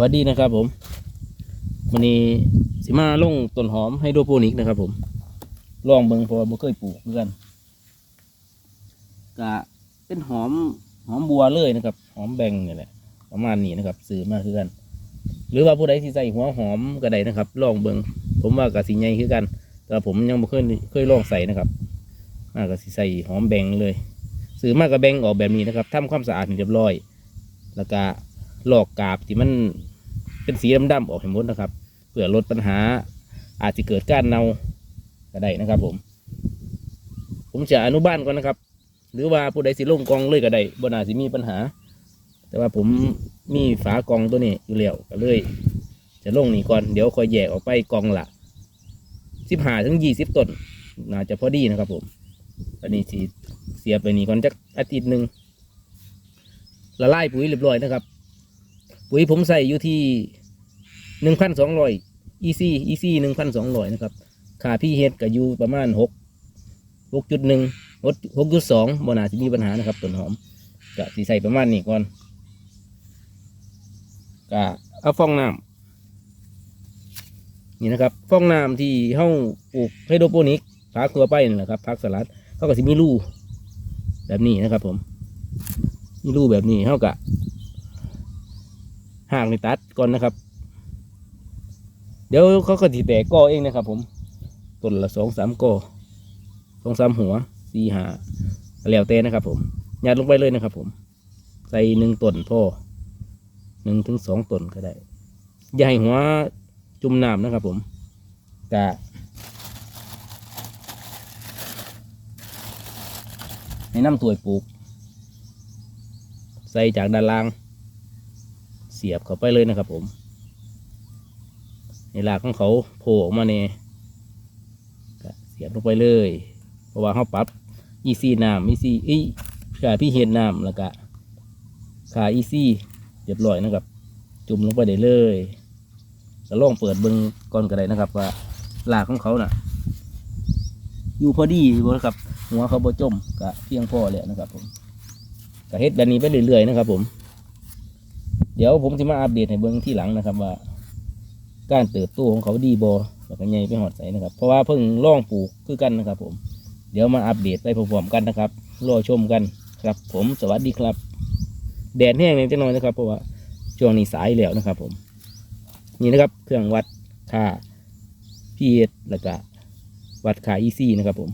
วัสดีนะครับผมวันนี้สิมาลงต้นหอมไฮโดรโปนิกนะครับผม ลองเบิ่งเพราะว่าบ่เคยปลูกเหมือนกันกะเป็นหอมหอมบัวเลยนะครับ หอมแบงนี่แหละประมาณนี้นะครับซื้อมาคือกัน หรือว่าผู้ใดที่ใส่หัวหอมก็ได้นะครับ ลองเบิ่งผมว่ากะสีใหญ่คือกัน แต่ผมยังบ่เคยเคยลองใส่นะครับมากะสิใส่หอมแบงเลยซื้อมากกะแบงออกแบบนี้นะครับทำความสะอาดเรียบร้อย แล้วก็ ลอกกาบที่มันเป็นสีดำๆออกให้หมดนะครับ เพื่อลดปัญหาอาจจะเกิดการเน่าก็ได้นะครับ ผม ผมจะอนุบาลก่อนนะครับ หรือว่าผู้ใดสิลงกองเลยก็ได้บนาสิมีปัญหา แต่ว่าผมมีฝากองตัวนี้อยู่แล้วก็เลย จะลงนี่ก่อนเดี๋ยวคอยแยกออกไปกองละสิบห้าถึงยี่สิบต้นน่าจะพอดีนะครับ ผมอันนี้สีเสียไปนี่ก่อนจักอาทิตย์หนึ่งละลายปุ๋ยเรียบร้อยนะครับ ปุ๋ยผมใส่อยู่ที่หนึ่งพันสองร้อยอีซีอีซีหนึ่งพันสองร้อยนะครับค่าพี่เฮ็ดก็อยู่ประมาณหกหกจุดหนึ่งหกจุดสองบนาจะมีปัญหานะครับต้นหอมก็สีใส่ประมาณนี้ก่อนก็เอาฟองน้ำนี่นะครับฟองน้ำที่เฮ้าปลูกไฮโดรโปนิกพักตัวไปนี่แหละครับพักสลัดเขาก็จะมีรูแบบนี้นะครับ ผมมีรูแบบนี้เท่ากับ ห่างในตัดก่อนนะครับ เดี๋ยวเขาก็ถีแตกกอเองนะครับผมต้นละสองสามกอสองสามหัวสี่หาแล้วแต่นะครับ ผมยัดลงไปเลยนะครับ ผม ใส่หนึ่งต้นพ่อหนึ่งถึงสองต้นก็ได้อย่าให้หัวจุ่มน้ำนะครับ ผมกะให้น้ำถวปลูก ใส่จากด้านล่าง สียบเข้าไปเลยนะครับผมในรากของเขาโผล่ออกมาเนี่ยเสียบลงไปเลย เพราะว่าเขาปรับอีซีน้ำอีซีอีขาพี่เห็ดน้ำแล้วก็ขาอีซีเรียบร้อยนะครับ จุ่มลงไปได้เลยก็ลองเปิดเบิ้งก่อนก็ได้นะครับ ว่ารากของเขาน่ะ อยู่พอดีบ่นะครับหัวเขาบ่จมก็เพียงพอแล้วนะครับ ผมก็เฮ็ดแบบนี้ไปเรื่อยๆนะครับ ผม เดี๋ยวผมจะมาอัปเดตให้เบิ่งที่หลังนะครับว่า การเติบโตของเขาดีบอแล้วก็ใหญ่ไปหอดใสนะครับ เพราะว่าเพิ่งล่องปลูกคือกันนะครับ ผม เดี๋ยวมาอัปเดตไปพร้อมๆกันนะครับรอชมกันครับ ผมสวัสดีครับ แดดแห้งเลยจะน้อยนะครับ เพราะว่าช่วงนี้สายแล้วนะครับ ผม นี่นะครับ เครื่องวัดค่าพีเอแล้วก็วัดค่าอีซีนะครับ ผม